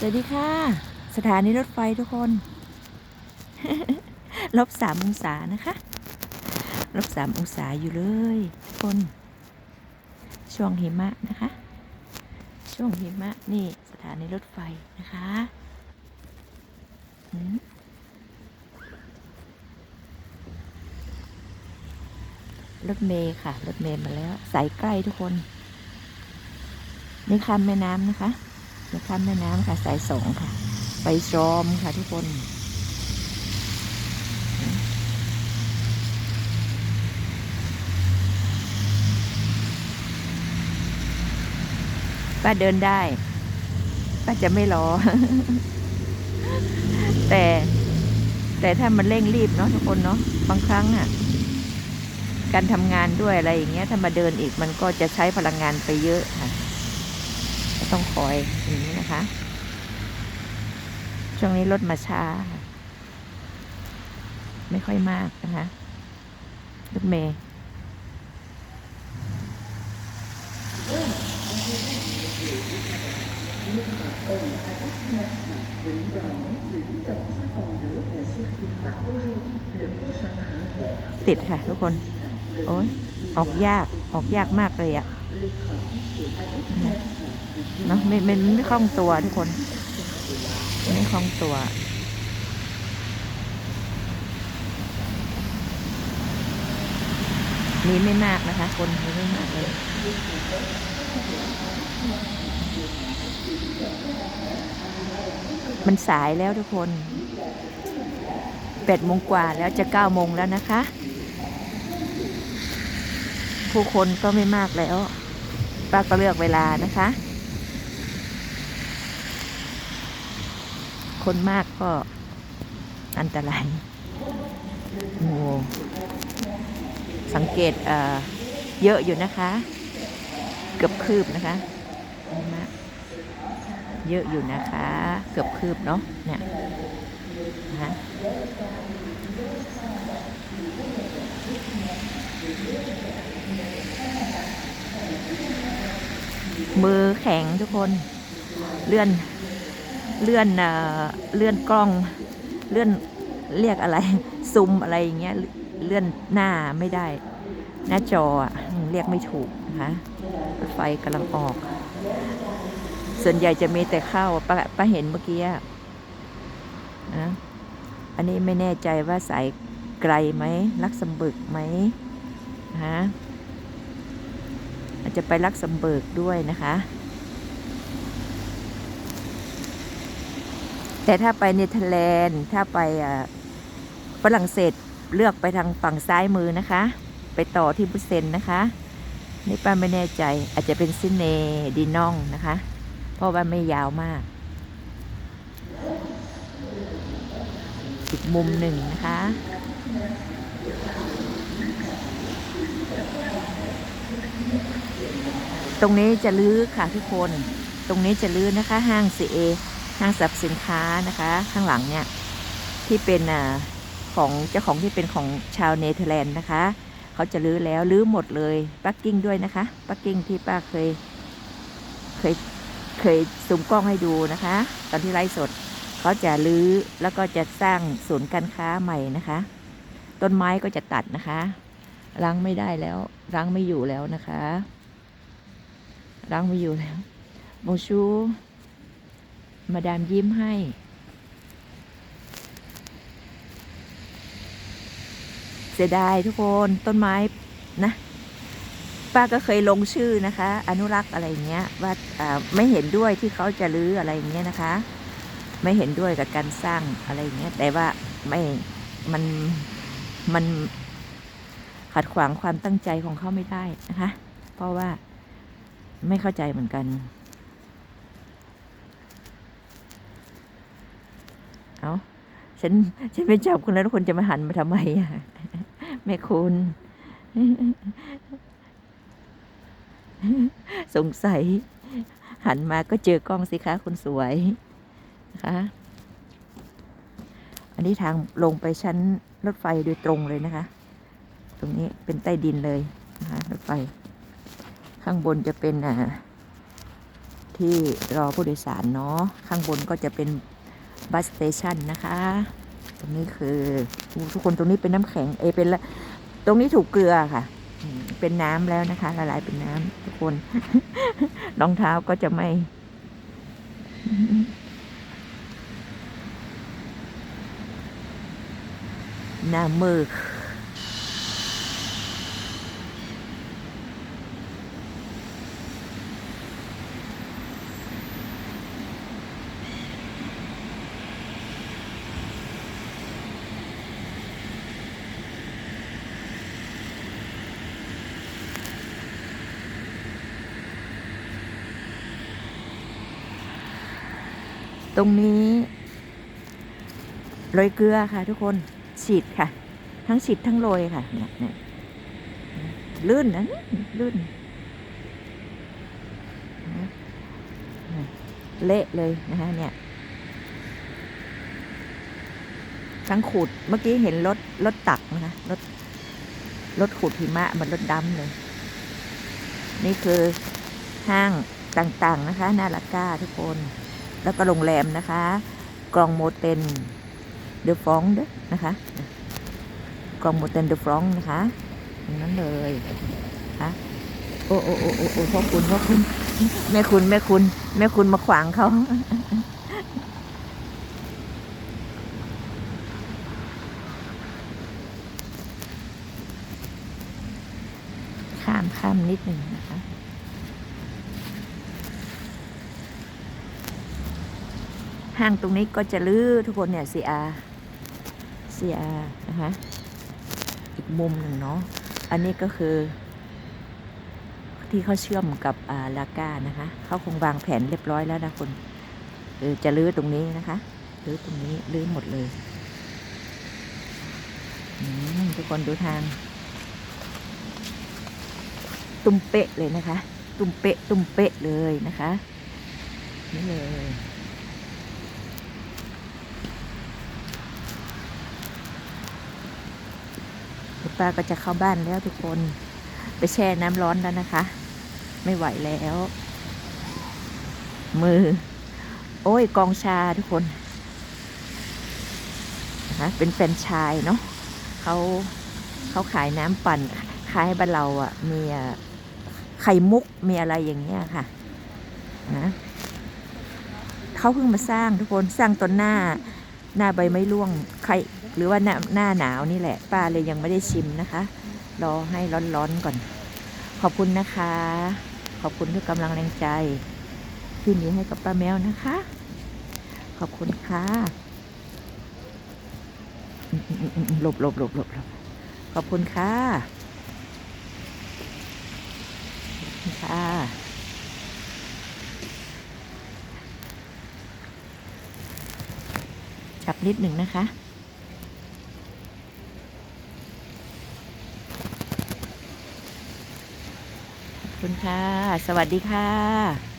สวัสดีค่ะ สถานีรถไฟทุกคน ลบสามองศานะคะ ลบสามองศาอยู่เลยทุกคน ช่วงหิมะนะคะ ช่วงหิมะนี่สถานีรถไฟนะคะรถเมย์ค่ะ รถเมย์มาแล้ว สายใกล้ทุกคน นี่ข้ามแม่น้ำนะคะ นี่ข้ามแม่น้ำค่ะ สายสองค่ะ ไปชมค่ะทุกคนป้าเดินได้ป้าจะไม่รอ แต่ แต่ถ้ามันเร่งรีบเนาะทุกคนเนาะบางครั้งอะ่ะ การทำงานด้วยอะไรอย่างเงี้ย ถ้ามาเดินอีกมันก็จะใช้พลังงานไปเยอะค่ะ ต้องคอยอย่างนี้นะคะ ช่วงนี้รถมาช้า ไม่ค่อยมากนะคะรถเมย์ติดค่ะทุกคน โอ้ยออกยาก ออกยากมากเลยอะ เนาะไม่ไม่ไม่คล่องตัวทุกคน ไม่คล่องตัวมีไม่มากนะคะ คนมีไม่มากเลยมันสายแล้วทุกคนแปดโมงกว่าแล้วจะเก้าโมงแล้วนะคะ ผู้คนก็ไม่มากแล้วป้าก็เลือกเวลานะคะ คนมากก็อันตรายโอ้สังเกตเยอะอยู่นะคะ เกือบคืบนะคะเห็นไหมเยอะอยู่นะคะ เกือบคืบเนาะเนี่ยนะมือแข็งทุกคนเลื่อน เลื่อนเลื่อนกล้องเลื่อนเรียกอะไรซุมอะไรอย่างเงี้ยเลื่อนหน้าไม่ได้ หน้าจออะเรียกไม่ถูกนะคะรถไฟกำลังออก ส่วนใหญ่จะมีแต่เข้าป้าป้าเห็นเมื่อกี้นะอันนี้ไม่แน่ใจว่าสายไกลไหมลักสมบึกไหมนะอาจจะไปลักสมบิกด้วยนะคะ แต่ถ้าไปเนเธอร์แลนด์ ถ้าไปฝรั่งเศสเลือกไปทางฝั่งซ้ายมือนะคะ ไปต่อที่บุเซนนะคะ นี่ป้าไม่แน่ใจอาจจะเป็นซินเนดีนองนะคะ เพราะว่าไม่ยาวมาก อีกมุมหนึ่งนะคะตรงนี้จะลื้อค่ะทุกคน ตรงนี้จะลื้อนะคะห้าง CA ห้างสรรพสินค้านะคะ ข้างหลังเนี่ยที่เป็นอของเจ้าของที่เป็นของชาวเนเธอร์แลนด์นะคะ เขาจะลื้อแล้วลื้อหมดเลยปักกิ้งด้วยนะคะปักกิ้งที่ป้าเคยเคยเคยซูมกล้องให้ดูนะคะ ตอนที่ไลฟ์สดเขาจะลื้อแล้วก็จะสร้างศูนย์การค้าใหม่นะคะ ต้นไม้ก็จะตัดนะคะรังไม่ได้แล้วรังไม่อยู่แล้วนะคะรังไม่อยู่แล้วโมชู มาดามยิ้มให้ เสียดายทุกคนต้นไม้นะ ป้าก็เคยลงชื่อนะคะ อนุรักษ์อะไรอย่างเงี้ย ว่าาไม่เห็นด้วยที่เขาจะรื้ออะไรอย่างเงี้ยนะคะ ไม่เห็นด้วยกับการสร้างอะไรอย่างเงี้ย แต่ว่าไม่มันมันขัดขวางความตั้งใจของเขาไม่ได้นะคะ เพราะว่าไม่เข้าใจเหมือนกัน เอาฉัน ฉันไม่จับคุณแล้วทุกคนจะมาหันมาทำไมอะแม่คุณสงสัย หันมาก็เจอกล้องสิคะคุณสวยนะคะอันนี้ทางลงไปชั้นรถไฟโดยตรงเลยนะคะ ตรงนี้เป็นใต้ดินเลยนะคะรถไฟ ข้างบนจะเป็นอ่าที่รอผู้โดยสารเนาะข้างบนก็จะเป็น บัสสเตชันนะคะ ตรงนี้คือทุกคนตรงนี้เป็นน้ำแข็งเอเป็นละตรงนี้ถูกเกลือค่ะ เป็นน้ำแล้วนะคะละลายเป็นน้ำทุกคนรองเท้าก็จะไม่หน้ามือ ตรงนี้โรยเกลือค่ะ ทุกคนฉีดค่ะ ทั้งฉีดทั้งโรยค่ะเนี่ยเนี่ยลื่นนะลื่นเละเลยนะคะเนี่ย ทั้งขูดเมื่อกี้เห็นรถรถตักนะคะรถรถขูดหิมะมันรถดำเลย นี่คือห้างต่างๆนะคะ นาลาก้าทุกคน แล้วก็โรงแรมนะคะ กรองโมเตนเดอะฟรองเดนะคะกรองโมเตนเดอะฟรองนะคะนั้นเลยนะคะโอ้โอ้โอ้โอ้โอ้พ่อคุณพ่อคุณแม่คุณแม่คุณแม่คุณมาขวางเขาข้ามข้ามนิดหนึ่งนะคะ ห้างตรงนี้ก็จะลื้อทุกคนเนี่ย CR CR นะคะอีกมุมหนึ่งเนาะอันนี้ก็คือ ที่เขาเชื่อมกับอ่าลาก้านะคะเขาคงวางแผนเรียบร้อยแล้วนะคุณเออจะลื้อตรงนี้นะคะลื้อตรงนี้ลื้อหมดเลยทุกคนดูทาง ตุ้มเป๊ะเลยนะคะ ตุ้มเป๊ะตุ้มเป๊ะเลยนะคะ นี่เลย ป้าก็จะเข้าบ้านแล้วทุกคน ไปแช่น้ำร้อนแล้วนะคะ ไม่ไหวแล้ว มือ โอ้ยกองชาทุกคนนะเป็นแฟนชายเนาะเขาเขาขายน้ำปั่นขายให้บ้านเราอะ่ะ มีไข่มุกมีอะไรอย่างเงี้ยค่ะนะเขาเพิ่งมาสร้างทุกคนสร้างตอนหน้า หน้าใบไม้ร่วงใครหรือว่าหน้าหน้าหนาวนี่แหละ ป้าเลยยังไม่ได้ชิมนะคะรอให้ร้อนๆก่อน ขอบคุณนะคะ ขอบคุณทุกกำลังแรงใจ ที่มีให้กับป้าแมวนะคะ ขอบคุณค่ะหลบหลบหลบหลบหลบขอบคุณค่ะขอบคุณ ค่ะจับนิดหนึ่งนะคะ ขอบคุณค่ะ สวัสดีค่ะ